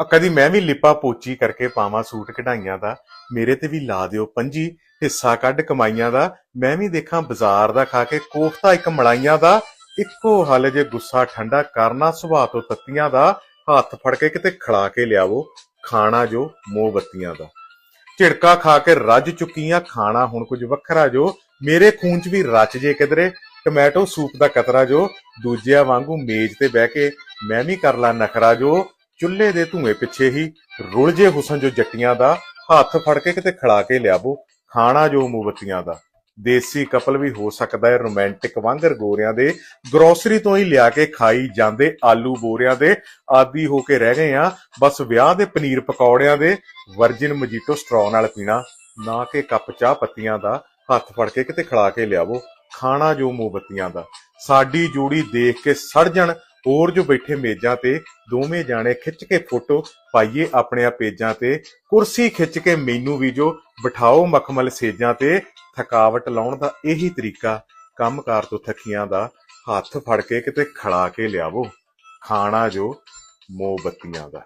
ਆ ਕਦੀ ਮੈਂ ਵੀ ਲਿਪਾ ਪੋਚੀ ਕਰਕੇ ਪਾਵਾਂ ਸੂਟ ਕਢਾਈਆਂ ਦਾ, ਮੇਰੇ ਤੇ ਵੀ ਲਾ ਦਿਓ ਪੰਜੀ, ਹਿੱਸਾ ਕੱਢ ਕਮਾਈਆਂ ਦਾ, ਮੈਂ ਵੀ ਦੇਖਾਂ ਬਾਜ਼ਾਰ ਦਾ ਖਾ ਕੇ ਕੋਫਤਾ ਇੱਕ ਮਲਾਈਆਂ ਦਾ, ਇੱਕੋ ਹੱਲ ਜੇ ਗੁੱਸਾ ਠੰਡਾ ਕਰਨਾ ਸੁਭਾਅ ਤੋਂ ਤੱਤੀਆਂ ਦਾ, ਹੱਥ ਫੜ ਕੇ ਕਿਤੇ ਖੜਾ ਕੇ ਲਿਆਵੋ, ਖਾਣਾ ਜੋ ਮੋਮਬੱਤੀਆਂ ਦਾ। ਝਿੜਕਾ ਖਾ ਕੇ ਰੱਜ ਚੁੱਕੀਆਂ, ਖਾਣਾ ਹੁਣ ਕੁਝ ਵੱਖਰਾ ਜੋ, ਮੇਰੇ ਖੂਨ 'ਚ ਵੀ ਰਚ ਜੇ ਕਿਧਰੇ, ਟੋਮੈਟੋ ਸੂਪ ਦਾ ਕਤਰਾ ਜੋ, ਦੂਜਿਆਂ ਵਾਂਗੂ ਮੇਜ਼ ਤੇ ਬਹਿ ਕੇ ਮੈਂ ਵੀ ਕਰ ਲਾ ਨਖਰਾ ਜੋ ਚੁੱਲ੍ਹੇ ਦੇ ਧੂਏ ਪਿੱਛੇ ਹੀ ਰੁਲ ਜੇ ਹੁਸਨ ਜੋ ਜੱਟੀਆਂ ਦਾ, ਹੱਥ ਫੜ ਕੇ ਕਿਤੇ ਖੜਾ ਕੇ ਲਿਆਵੋ ਖਾਣਾ ਜੋ ਮੋਮਬੱਤੀਆਂ ਦਾ। ਦੇਸੀ ਕਪਲ ਵੀ ਹੋ ਸਕਦਾ ਹੈ ਰੋਮਾਂਟਿਕ ਵਾਂਗਰ ਗੋਰਿਆਂ ਦੇ। ਗਰੋਸਰੀ ਤੋਂ ਹੀ ਲਿਆ ਕੇ ਖਾਈ ਜਾਂਦੇ ਆਲੂ ਬੋਰਿਆਂ ਦੇ। ਆਦੀ ਹੋ ਕੇ ਰਹਿ ਗਏ ਆ, ਬਸ ਵਿਆਹ ਦੇ ਪਨੀਰ ਪਕੌੜਿਆਂ ਦੇ। ਵਰਜਿਨ ਮਜੀਟੋ ਸਟ੍ਰੋ ਨਾਲ ਪੀਣਾ, ਨਾ ਕਿ ਕੱਪ ਚਾਹ ਪੱਤੀਆਂ ਦਾ, ਹੱਥ ਫੜ ਕੇ ਕਿਤੇ ਖੜਾ ਕੇ ਲਿਆਵੋ ਖਾਣਾ ਜੋ ਮੋਮਬੱਤੀਆਂ ਦਾ। ਸਾਡੀ ਜੋੜੀ ਦੇਖ ਕੇ ਸੜ ਜਾਣ ਹੋਰ ਜੋ ਬੈਠੇ ਮੇਜ਼ਾਂ ਤੇ ਦੋਵੇਂ ਜਾਣੇ ਖਿੱਚ ਕੇ ਫੋਟੋ ਪਾਈਏ ਆਪਣੇ ਆ ਪੇਜਾਂ ਤੇ। ਕੁਰਸੀ ਖਿੱਚ ਕੇ ਮੈਨੂੰ ਵੀ ਜੋ ਬਿਠਾਓ ਮਖਮਲ ਸੇਜਾਂ ਤੇ। ਥਕਾਵਟ ਲਾਉਣ ਦਾ ਇਹੀ ਤਰੀਕਾ, ਕੰਮਕਾਰ ਤੋਂ ਥੱਕੀਆਂ ਦਾ ਹੱਥ ਫੜ ਕੇ ਕਿਤੇ ਖੜਾ ਕੇ ਲਿਆਵੋ। ਖਾਣਾ ਜੋ ਮੋਮਬੱਤੀਆਂ ਦਾ।